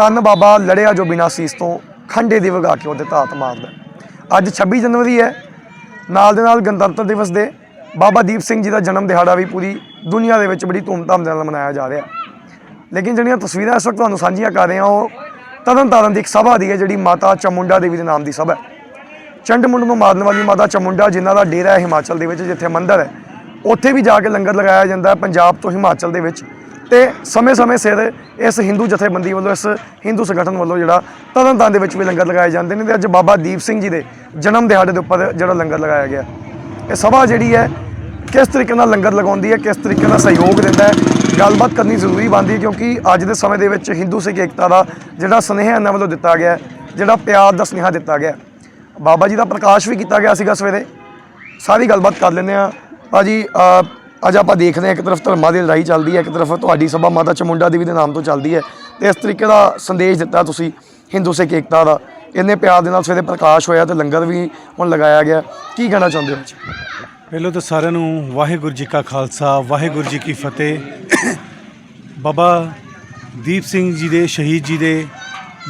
ਤਨ ਬਾਬਾ ਲੜਿਆ ਜੋ ਬਿਨਾਂ ਸੀਸ ਤੋਂ ਖੰਡੇ ਦੀ ਵਗਾ ਕੇ ਉਹਦੇ ਧਾਤ ਮਾਰਦਾ ਅੱਜ 26 ਜਨਵਰੀ ਹੈ। ਨਾਲ ਦੇ ਨਾਲ ਗਣਤੰਤਰ ਦਿਵਸ ਦੇ ਬਾਬਾ ਦੀਪ ਸਿੰਘ ਜੀ ਦਾ ਜਨਮ ਦਿਹਾੜਾ ਵੀ ਪੂਰੀ ਦੁਨੀਆ ਦੇ ਵਿੱਚ ਬੜੀ ਧੂਮਧਾਮ ਦੇ ਨਾਲ ਮਨਾਇਆ ਜਾ ਰਿਹਾ ਲੇਕਿਨ ਜਿਹੜੀਆਂ ਤਸਵੀਰਾਂ ਇਸ ਵਕਤ ਤੁਹਾਨੂੰ ਸਾਂਝੀਆਂ ਕਰ ਰਹੇ ਹਾਂ ਉਹ ਤਰਨ ਤਾਰਨ ਦੀ ਇੱਕ ਸਭਾ ਦੀ ਹੈ, ਜਿਹੜੀ ਮਾਤਾ ਚਮੁੰਡਾ ਦੇਵੀ ਦੇ ਨਾਮ ਦੀ ਸਭਾ ਹੈ। ਚੰਡਮੁੰਡ ਨੂੰ ਮਾਰਨ ਵਾਲੀ ਮਾਤਾ ਚਮੁੰਡਾ, ਜਿਨ੍ਹਾਂ ਦਾ ਡੇਰਾ ਹੈ ਹਿਮਾਚਲ ਦੇ ਵਿੱਚ, ਜਿੱਥੇ ਮੰਦਿਰ ਹੈ, ਉੱਥੇ ਵੀ ਜਾ ਕੇ ਲੰਗਰ ਲਗਾਇਆ ਜਾਂਦਾ ਹੈ। ਪੰਜਾਬ ਤੋਂ ਹਿਮਾਚਲ ਦੇ ਵਿੱਚ ਤੇ ਸਮੇਂ-ਸਮੇਂ ਸਿਰ ਇਸ ਹਿੰਦੂ ਜਥੇਬੰਦੀ ਵੱਲੋਂ ਇਸ ਹਿੰਦੂ ਸੰਗਠਨ ਵੱਲੋਂ ਜਿਹੜਾ ਤਰਨਤਾਰਨ ਦੇ ਵਿੱਚ ਵੀ ਲੰਗਰ ਲਗਾਏ ਜਾਂਦੇ ਨੇ ਤੇ ਅੱਜ ਬਾਬਾ ਦੀਪ ਸਿੰਘ ਜੀ ਦੇ ਜਨਮ ਦਿਹਾੜੇ ਦੇ ਉੱਪਰ ਜਿਹੜਾ ਲੰਗਰ ਲਗਾਇਆ ਗਿਆ। ਇਹ ਸਭਾ ਜਿਹੜੀ ਹੈ ਕਿਸ ਤਰੀਕੇ ਨਾਲ ਲੰਗਰ ਲਗਾਉਂਦੀ ਹੈ ਕਿਸ ਤਰੀਕੇ ਨਾਲ ਸਹਿਯੋਗ ਦਿੰਦਾ ਹੈ ਗੱਲਬਾਤ ਕਰਨੀ ਜ਼ਰੂਰੀ ਬਣਦੀ ਹੈ ਕਿਉਂਕਿ ਅੱਜ ਦੇ ਸਮੇਂ ਦੇ ਵਿੱਚ ਹਿੰਦੂ ਸਿੱਖ ਏਕਤਾ ਦਾ ਜਿਹੜਾ ਸੁਨੇਹਾ ਇਹਨਾਂ ਵੱਲੋਂ ਦਿੱਤਾ ਗਿਆ ਜਿਹੜਾ ਪਿਆਰ ਦਾ ਸੁਨੇਹਾ ਦਿੱਤਾ ਗਿਆ ਬਾਬਾ ਜੀ ਦਾ ਪ੍ਰਕਾਸ਼ ਵੀ ਕੀਤਾ ਗਿਆ ਸੀਗਾ ਸਵੇਰੇ। ਸਾਰੀ ਗੱਲਬਾਤ ਕਰ ਲੈਂਦੇ ਆ ਭਾਜੀ ਅ, ਅੱਜ ਆਪਾਂ ਦੇਖਦੇ ਹਾਂ ਇੱਕ ਤਰਫ ਧਰਮਾਂ ਦੀ ਲੜਾਈ ਚੱਲਦੀ ਹੈ, ਇੱਕ ਤਰਫ ਤੁਹਾਡੀ ਸਭਾ ਮਾਤਾ ਚਮੁੰਡਾ ਦੇਵੀ ਦੇ ਨਾਮ ਤੋਂ ਚੱਲਦੀ ਹੈ ਤੇ ਇਸ ਤਰੀਕੇ ਦਾ ਸੰਦੇਸ਼ ਦਿੱਤਾ ਤੁਸੀਂ ਹਿੰਦੂ ਸਿੱਖ ਏਕਤਾ ਦਾ। ਇੰਨੇ ਪਿਆਰ ਦੇ ਨਾਲ ਸਵੇਰੇ ਪ੍ਰਕਾਸ਼ ਹੋਇਆ ਤੇ ਲੰਗਰ ਵੀ ਹੁਣ ਲਗਾਇਆ ਗਿਆ। ਕੀ ਕਹਿਣਾ ਚਾਹੁੰਦੇ ਹੋ? ਜੀ ਪਹਿਲਾਂ ਤਾਂ ਸਾਰਿਆਂ ਨੂੰ ਵਾਹਿਗੁਰੂ ਜੀ ਕਾ ਖਾਲਸਾ, ਵਾਹਿਗੁਰੂ ਜੀ ਕੀ ਫਤਿਹ। ਬਾਬਾ ਦੀਪ ਸਿੰਘ ਜੀ ਦੇ, ਸ਼ਹੀਦ ਜੀ ਦੇ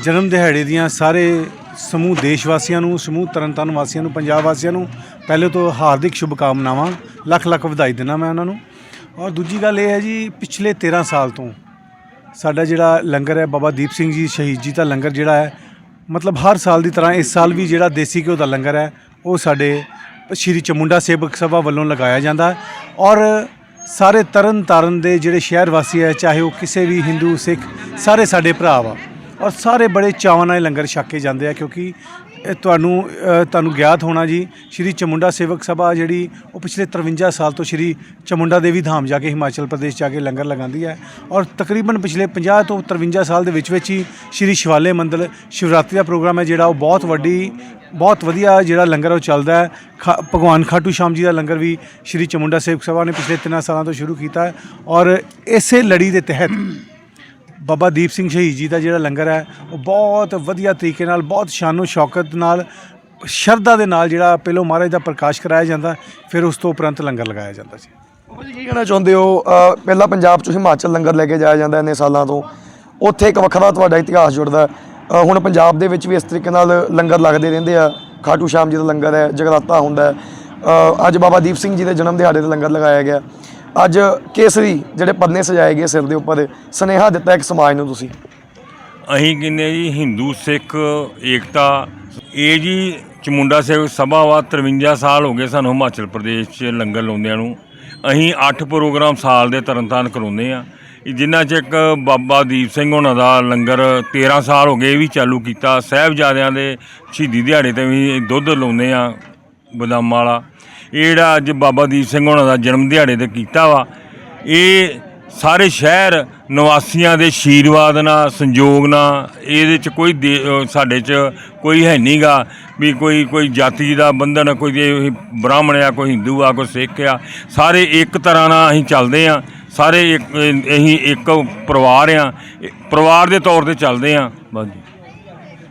ਜਨਮ ਦਿਹਾੜੇ ਦੀਆਂ ਸਾਰੇ ਸਮੂਹ ਦੇਸ਼ ਵਾਸੀਆਂ ਨੂੰ, ਸਮੂਹ ਤਰਨਤਾਰਨ ਵਾਸੀਆਂ ਨੂੰ, ਪੰਜਾਬ ਵਾਸੀਆਂ ਨੂੰ ਪਹਿਲੇ ਤੋਂ ਹਾਰਦਿਕ ਸ਼ੁਭਕਾਮਨਾਵਾਂ, ਲੱਖ ਲੱਖ ਵਧਾਈ ਦਿੰਦਾ ਮੈਂ ਉਹਨਾਂ ਨੂੰ। ਔਰ ਦੂਜੀ ਗੱਲ ਇਹ ਹੈ ਜੀ, ਪਿਛਲੇ 13 ਸਾਲ ਤੋਂ ਸਾਡਾ ਜਿਹੜਾ ਲੰਗਰ ਹੈ, ਬਾਬਾ ਦੀਪ ਸਿੰਘ ਜੀ ਸ਼ਹੀਦ ਜੀ ਦਾ ਲੰਗਰ ਜਿਹੜਾ ਹੈ, ਮਤਲਬ ਹਰ ਸਾਲ ਦੀ ਤਰ੍ਹਾਂ ਇਸ ਸਾਲ ਵੀ ਜਿਹੜਾ ਦੇਸੀ ਘਿਓ ਦਾ ਲੰਗਰ ਹੈ, ਉਹ ਸਾਡੇ ਸ਼੍ਰੀ ਚਮੁੰਡਾ ਸੇਵਕ ਸਭਾ ਵੱਲੋਂ ਲਗਾਇਆ ਜਾਂਦਾ ਔਰ ਸਾਰੇ ਤਰਨ ਤਾਰਨ ਦੇ ਜਿਹੜੇ ਸ਼ਹਿਰ ਵਾਸੀ ਹੈ, ਚਾਹੇ ਉਹ ਕਿਸੇ ਵੀ ਹਿੰਦੂ, ਸਿੱਖ, ਸਾਰੇ ਸਾਡੇ ਭਰਾ ਵਾ। ਔਰ ਸਾਰੇ ਬੜੇ ਚਾਵਾਂ ਨਾਲ ਇਹ ਲੰਗਰ ਛਕ ਕੇ ਜਾਂਦੇ ਆ ਕਿਉਂਕਿ ਇਹ ਤੁਹਾਨੂੰ ਅ, ਤੁਹਾਨੂੰ ਗਿਆਤ ਹੋਣਾ ਜੀ। ਸ਼੍ਰੀ ਚਮੁੰਡਾ ਸੇਵਕ ਸਭਾ ਜਿਹੜੀ ਉਹ ਪਿਛਲੇ 53 ਸਾਲ ਤੋਂ ਸ਼੍ਰੀ ਚਮੁੰਡਾ ਦੇਵੀ ਧਾਮ ਜਾ ਕੇ ਹਿਮਾਚਲ ਪ੍ਰਦੇਸ਼ ਜਾ ਕੇ ਲੰਗਰ ਲਗਾਉਂਦੀ ਹੈ। ਔਰ ਤਕਰੀਬਨ ਪਿਛਲੇ 50 ਤੋਂ 53 ਸਾਲ ਦੇ ਵਿੱਚ ਵਿੱਚ ਹੀ ਸ਼੍ਰੀ ਸ਼ਿਵਾਲੇ ਮੰਦਿਰ ਸ਼ਿਵਰਾਤਰੀ ਦਾ ਪ੍ਰੋਗਰਾਮ ਹੈ ਜਿਹੜਾ ਉਹ ਬਹੁਤ ਵੱਡੀ ਬਹੁਤ ਵਧੀਆ ਜਿਹੜਾ ਲੰਗਰ ਉਹ ਚੱਲਦਾ ਹੈ। ਖਾ- ਭਗਵਾਨ ਖਾਟੂ ਸ਼ਾਮ ਜੀ ਦਾ ਲੰਗਰ ਵੀ ਸ਼੍ਰੀ ਚਮੁੰਡਾ ਸੇਵਕ ਸਭਾ ਨੇ ਪਿਛਲੇ 3 ਸਾਲਾਂ ਤੋਂ ਸ਼ੁਰੂ ਕੀਤਾ ਹੈ। ਔਰ ਇਸੇ ਲੜੀ ਦੇ ਤਹਿਤ ਬਾਬਾ ਦੀਪ ਸਿੰਘ ਸ਼ਹੀਦ ਜੀ ਦਾ ਜਿਹੜਾ ਲੰਗਰ ਹੈ ਉਹ ਬਹੁਤ ਵਧੀਆ ਤਰੀਕੇ ਨਾਲ ਬਹੁਤ ਸ਼ਾਨੋ ਸ਼ੌਕਤ ਨਾਲ ਸ਼ਰਧਾ ਦੇ ਨਾਲ ਜਿਹੜਾ ਪਹਿਲੋਂ ਮਹਾਰਾਜ ਦਾ ਪ੍ਰਕਾਸ਼ ਕਰਾਇਆ ਜਾਂਦਾ ਫਿਰ ਉਸ ਤੋਂ ਉਪਰੰਤ ਲੰਗਰ ਲਗਾਇਆ ਜਾਂਦਾ ਸੀ ਬਾਬਾ ਜੀ ਕੀ ਕਹਿਣਾ ਚਾਹੁੰਦੇ ਹੋ? ਅ, ਪਹਿਲਾਂ ਪੰਜਾਬ ਚੋਂ ਹਿਮਾਚਲ ਲੰਗਰ ਲੈ ਕੇ ਜਾਇਆ ਜਾਂਦਾ ਇੰਨੇ ਸਾਲਾਂ ਤੋਂ। ਉੱਥੇ ਇੱਕ ਵੱਖਰਾ ਤੁਹਾਡਾ ਇਤਿਹਾਸ ਜੁੜਦਾ। ਹੈ। ਅ, ਹੁਣ ਪੰਜਾਬ ਦੇ ਵਿੱਚ ਵੀ ਇਸ ਤਰੀਕੇ ਨਾਲ ਲੰਗਰ ਲੱਗਦੇ ਰਹਿੰਦੇ ਆ। ਖਾਟੂ ਸ਼ਾਮ ਜੀ ਦਾ ਲੰਗਰ ਹੈ ਜਗਰਾਤਾ ਹੁੰਦਾ ਹੈ। ਅ, ਅੱਜ ਬਾਬਾ ਦੀਪ ਸਿੰਘ ਜੀ ਦੇ ਜਨਮ ਦਿਹਾੜੇ ਤੇ ਲੰਗਰ ਲਗਾਇਆ ਗਿਆ। ਅੱਜ ਕੇਸਰੀ ਜਿਹੜੇ ਪੰਨੇ ਸਜਾਏ ਗਏ ਸਿਰ ਦੇ ਉੱਪਰ, ਸਨੇਹਾ ਦਿੱਤਾ ਇੱਕ ਸਮਾਜ ਨੂੰ ਤੁਸੀਂ। ਅਸੀਂ ਕਹਿੰਦੇ ਜੀ, ਹਿੰਦੂ, ਸਿੱਖ, ਏਕਤਾ, ਇਹ ਜੀ ਚਮੁੰਡਾ ਸੇਵਕ ਸਭਾ ਵਾ 53 ਸਾਲ ਹੋ ਗਏ ਸਾਨੂੰ ਹਿਮਾਚਲ ਪ੍ਰਦੇਸ਼ 'ਚ ਲੰਗਰ ਲਾਉਂਦਿਆਂ ਨੂੰ। ਅਸੀਂ 8 ਪ੍ਰੋਗਰਾਮ ਸਾਲ ਦੇ ਤਰਨਤਾਰਨ ਕਰਾਉਂਦੇ ਆ ਜਿਨ੍ਹਾਂ 'ਚ ਇੱਕ ਬਾਬਾ ਦੀਪ ਸਿੰਘ ਹੋਣਾ ਦਾ ਲੰਗਰ 13 ਸਾਲ ਹੋ ਗਏ ਇਹ ਵੀ ਚਾਲੂ ਕੀਤਾ, ਸਾਹਿਬਜ਼ਾਦਿਆਂ ਦੇ ਸ਼ਹੀਦੀ ਦਿਹਾੜੇ ਤੇ ਵੀ ਦੁੱਧ ਲਾਉਂਦੇ ਆ ਬਦਾਮਾਂ ਵਾਲਾ। ਇਹ ਜਿਹੜਾ ਅੱਜ ਬਾਬਾ ਦੀਪ ਸਿੰਘ ਹੋਣਾ ਦਾ ਜਨਮ ਦਿਹਾੜੇ ਤੇ ਕੀਤਾ ਵਾ, ਇਹ ਸਾਰੇ ਸ਼ਹਿਰ ਨਿਵਾਸੀਆਂ ਦੇ ਆਸ਼ੀਰਵਾਦ ਨਾਲ, ਸੰਯੋਗ ਨਾਲ, ਇਹਦੇ ਚ ਕੋਈ ਦੇ- ਸਾਡੇ ਚ ਕੋਈ ਹੈ ਨਹੀਂਗਾ ਵੀ ਕੋਈ ਕੋਈ ਜਾਤੀ ਦਾ ਬੰਧਨ, ਕੋਈ ਬ੍ਰਾਹਮਣ ਆ, ਕੋਈ ਹਿੰਦੂ ਆ, ਕੋਈ ਸਿੱਖ ਆ, ਸਾਰੇ ਇੱਕ ਤਰ੍ਹਾਂ ਨਾਲ ਅਸੀਂ ਚੱਲਦੇ ਆ, ਸਾਰੇ ਇੱਕ, ਅਸੀਂ ਇੱਕ ਪਰਿਵਾਰ ਆ, ਪਰਿਵਾਰ ਦੇ ਤੌਰ ਤੇ ਚੱਲਦੇ ਆ, ਬਸ ਜੀ।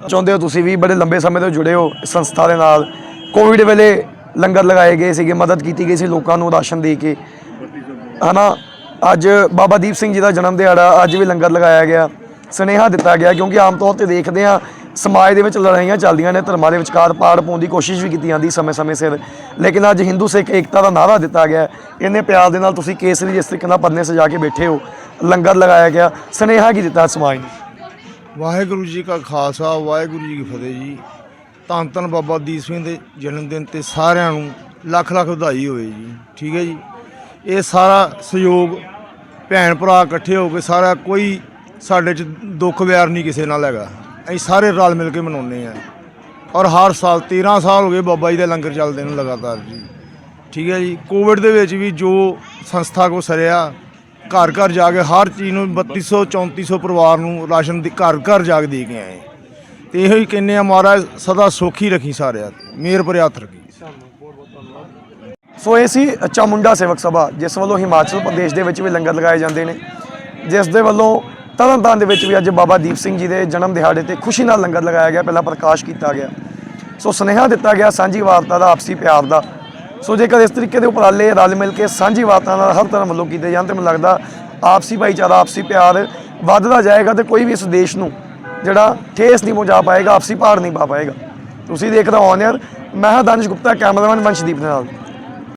ਚਾਹੁੰਦੇ ਹੋ ਤੁਸੀਂ ਵੀ ਬੜੇ ਲੰਬੇ ਸਮੇਂ ਤੋਂ ਜੁੜੇ ਹੋ ਸੰਸਥਾ ਦੇ ਨਾਲ ਕੋਵਿਡ ਵੇਲੇ ਲੰਗਰ ਲਗਾਏ ਗਏ ਸੀਗੇ, ਮਦਦ ਕੀਤੀ ਗਈ ਸੀ ਲੋਕਾਂ ਨੂੰ ਰਾਸ਼ਨ ਦੇ ਕੇ। ਹਨਾ, ਅੱਜ ਬਾਬਾ ਦੀਪ ਸਿੰਘ ਜੀ ਦਾ ਜਨਮ ਦਿਹਾੜਾ, ਅੱਜ ਵੀ ਲੰਗਰ ਲਗਾਇਆ ਗਿਆ। ਸਨੇਹਾ ਦਿੱਤਾ ਗਿਆ ਕਿਉਂਕਿ ਆਮ ਤੌਰ ਤੇ ਦੇਖਦੇ ਆ ਸਮਾਜ ਦੇ ਵਿੱਚ ਲੜਾਈਆਂ ਚੱਲਦੀਆਂ ਨੇ, ਧਰਮਾਂ ਦੇ ਵਿਚਕਾਰ ਪਾੜ ਪਾਉਣ ਦੀ ਕੋਸ਼ਿਸ਼ ਵੀ ਕੀਤੀ ਜਾਂਦੀ ਸਮੇਂ-ਸਮੇਂ ਸਿਰ। ਲੇਕਿਨ ਅੱਜ ਹਿੰਦੂ ਸਿੱਖ ਏਕਤਾ ਦਾ ਨਾਰਾ ਦਿੱਤਾ ਗਿਆ। ਹੈ। ਇੰਨੇ ਪਿਆਰ ਦੇ ਨਾਲ ਤੁਸੀਂ ਕੇਸਰੀ ਜਿਸ ਤਰੀਕੇ ਨਾਲ ਪੰਨੇ ਸਜਾ ਕੇ ਬੈਠੇ ਹੋ, ਲੰਗਰ ਲਗਾਇਆ ਗਿਆ। ਸਨੇਹਾ ਕੀ ਦਿੱਤਾ ਸਮਾਜ ਨੂੰ? ਵਾਹਿਗੁਰੂ ਜੀ ਕਾ ਖਾਲਸਾ, ਵਾਹਿਗੁਰੂ ਜੀ ਕੀ ਫਤਿਹ ਜੀ। ਧੰਨ ਧੰਨ ਬਾਬਾ ਦੀਪ ਸਿੰਘ ਦੇ ਜਨਮ ਦਿਨ ਤੇ ਸਾਰਿਆਂ ਨੂੰ ਲੱਖ ਲੱਖ ਵਧਾਈ ਹੋਵੇ ਜੀ। ਠੀਕ ਹੈ ਜੀ। ਇਹ ਸਾਰਾ ਸਹਿਯੋਗ ਭੈਣ ਭਰਾ ਇਕੱਠੇ ਹੋ ਕੇ ਸਾਰਾ ਕੋਈ ਸਾਡੇ ਚ ਦੁੱਖ ਵਿਆਰ ਨਹੀਂ ਕਿਸੇ ਨਾਲ ਹੈਗਾ। ਅਸੀਂ ਸਾਰੇ ਰਲ ਮਿਲ ਕੇ ਮਨਾਉਂਦੇ ਆ ਔਰ ਹਰ ਸਾਲ 13 ਸਾਲ ਹੋ ਗਏ ਬਾਬਾ ਜੀ ਦੇ ਲੰਗਰ ਚੱਲਦੇ ਨੂੰ ਲਗਾਤਾਰ ਜੀ। ਠੀਕ ਹੈ ਜੀ। ਕੋਵਿਡ ਦੇ ਵਿੱਚ ਵੀ ਜੋ ਸੰਸਥਾ ਕੋ ਸਰਿਆ, ਘਰ ਘਰ ਜਾ ਕੇ ਹਰ ਚੀਜ਼ ਨੂੰ 3200 3400 ਪਰਿਵਾਰ ਨੂੰ ਰਾਸ਼ਨ ਦੀ ਘਰ ਘਰ ਜਾ ਕੇ ਦੇ ਕੇ ਆਏ। ਤੇ ਇਹੋ ਹੀ ਕਹਿੰਨੇ ਆ, ਮਹਾਰਾਜ ਸਦਾ ਸੁਖੀ ਰੱਖੀ ਸਾਰਿਆਂ ਤੇ ਮੇਰ ਭਰੇ ਰੱਖੀ। ਸੋ ਇਹ ਸੀ ਚਾਮੁੰਡਾ ਸੇਵਕ ਸਭਾ, ਜਿਸ ਵੱਲੋਂ ਹਿਮਾਚਲ ਪ੍ਰਦੇਸ਼ ਦੇ ਵਿੱਚ ਵੀ ਲੰਗਰ ਲਗਾਏ ਜਾਂਦੇ ਨੇ, ਜਿਸ ਦੇ ਵੱਲੋਂ ਤਰਨਤਾਰਨ ਦੇ ਵਿੱਚ ਵੀ ਅੱਜ ਬਾਬਾ ਦੀਪ ਸਿੰਘ ਜੀ ਦੇ ਜਨਮ ਦਿਹਾੜੇ ਤੇ ਖੁਸ਼ੀ ਨਾਲ ਲੰਗਰ ਲਗਾਇਆ ਗਿਆ, ਪਹਿਲਾਂ ਪ੍ਰਕਾਸ਼ ਕੀਤਾ ਗਿਆ। ਸੋ ਸੁਨੇਹਾ ਦਿੱਤਾ ਗਿਆ ਸਾਂਝੀ ਵਾਰਤਾ ਦਾ, ਆਪਸੀ ਪਿਆਰ ਦਾ। ਸੋ ਜੇਕਰ ਇਸ ਤਰੀਕੇ ਦੇ ਉਪਰਾਲੇ ਰਲ ਮਿਲ ਕੇ ਸਾਂਝੀ ਵਾਰਤਾ ਨਾਲ ਹਰ ਧਰਮ ਵੱਲੋਂ ਕੀਤੇ ਜਾਣ ਤੇ ਮੈਨੂੰ ਲੱਗਦਾ ਆਪਸੀ ਭਾਈਚਾਰਾ, ਆਪਸੀ ਪਿਆਰ ਵੱਧਦਾ ਜਾਏਗਾ ਤੇ ਕੋਈ ਵੀ ਇਸ ਦੇਸ਼ ਨੂੰ ਜਿਹੜਾ ਠੇਸ ਨਹੀਂ ਪਹੁੰਚਾ ਪਾਏਗਾ, ਆਪਸੀ ਪਾੜ ਨਹੀਂ ਪਾ ਪਾਏਗਾ। ਤੁਸੀਂ ਦੇਖ ਹੋ ਔਨ 에ਅਰ ਮੈਂ ਹਾਂ ਦਾਨਿਸ਼ ਗੁਪਤਾ, ਕੈਮਰਾਮੈਨ ਵੰਸ਼ਦੀਪ ਦੇ ਨਾਲ।